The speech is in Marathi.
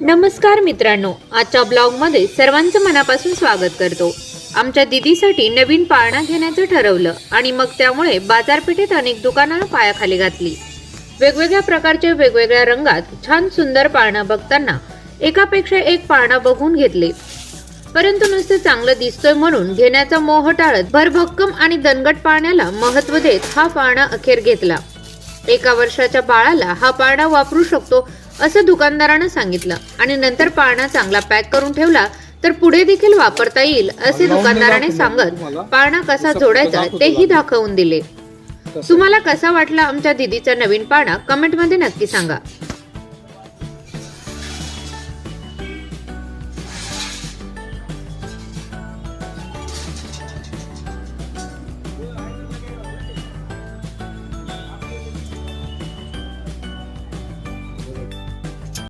नमस्कार मित्रांनो आजच्या ब्लॉगमध्ये सर्वांचं मनापासून स्वागत करतो. आमच्या दिदीसाठी नवीन पाळणा घेण्याचं ठरवलं आणि मग त्यामुळे बाजारपेठेत अनेक दुकानांना पायाखाली घातली. वेगवेगळ्या प्रकारचे वेगवेगळ्या रंगात छान सुंदर पाळणा बघताना एकापेक्षा एक पाळणा बघून घेतले. परंतु नुसतं चांगलं दिसतोय म्हणून घेण्याचा मोह टाळत भरभक्कम आणि दणगट पाळण्याला महत्त्व देत हा पाळणा अखेर घेतला. एका वर्षाच्या बाळाला हा पाळणा वापरू शकतो असं दुकानदारानं सांगितलं. आणि नंतर पाळणा चांगला पॅक करून ठेवला तर पुढे देखील वापरता येईल असे दुकानदाराने सांगत पाळणा कसा जोडायचा तेही दाखवून दिले. तुम्हाला कसा वाटला आमच्या दिदीचा नवीन पाळणा कमेंटमध्ये नक्की सांगा.